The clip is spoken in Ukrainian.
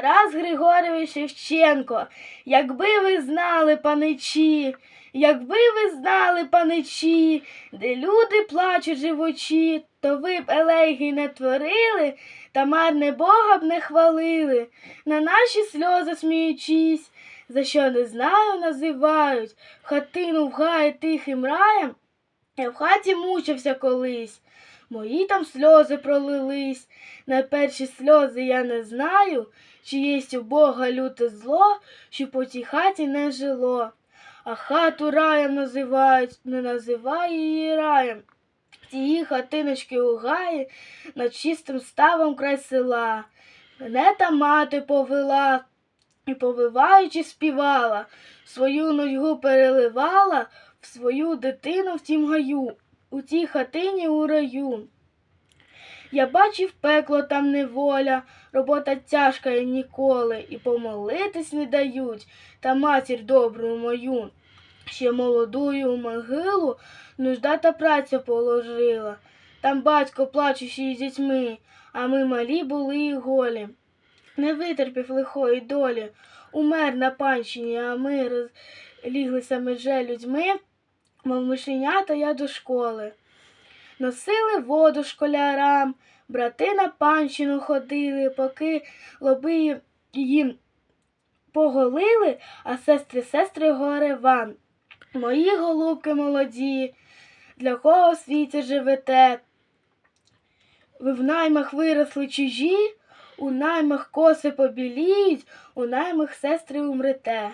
Тарас Григорович Шевченко, якби ви знали, паничі, якби ви знали, паничі, де люди плачуть живочі, то ви б елегій не творили, та марне Бога б не хвалили, на наші сльози сміючись, за що не знаю, називають, хатину в гаї тихим раєм, я в хаті мучився колись. Мої там сльози пролились, на перші сльози я не знаю, чи єсть у Бога люте зло, що по тій хаті не жило. А хату раєм називають, не називай її раєм. Тії хатиночки у гаї над чистим ставом край села. Мене та мати повела і, повиваючи, співала, свою нудьгу переливала в свою дитину в тім гаю, у тій хатині у раю. Я бачив пекло там неволя, робота тяжка і ніколи, і помолитись не дають, та матір добру мою. Ще молодую могилу нужда та праця положила. Там батько плачущий з дітьми, а ми малі були і голі. Не витерпів лихої долі, умер на панщині, а ми розліглися меже людьми, мов мишенята я до школи. Носили воду школярам, брати на панщину ходили, поки лоби їм поголили, а сестри сестри горе вам. Мої голубки молоді, для кого в світі живете? Ви в наймах виросли чужі, у наймах коси побіліють, у наймах сестри умрете.